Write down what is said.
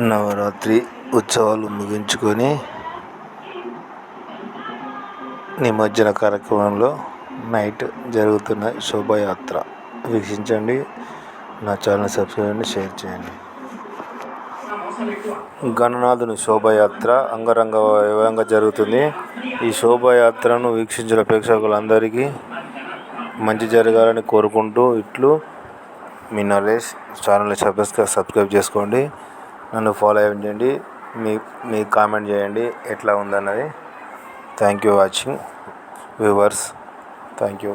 నవరాత్రి ఉత్సవాలు ముగించుకొని నిమజ్జన కార్యక్రమంలో నైట్ జరుగుతున్న శోభాయాత్ర. వీక్షించండి. నా ఛానల్ సబ్స్క్రైబ్ చేయండి షేర్ చేయండి. గణనాథుని శోభాయాత్ర అంగరంగ వైభవంగా జరుగుతుంది. ఈ శోభాయాత్రను వీక్షించిన ప్రేక్షకులందరికీ మంచి జరగాలని కోరుకుంటూ ఇట్లు. మీ నరేష్ ఛానల్ని సబ్స్క్రైబ్ సబ్స్క్రైబ్ చేసుకోండి. నన్ను ఫాలో అవ్వండి మీ మీ కామెంట్ చేయండి. ఎట్లా ఉందన్నది. Thank you watching viewers thank you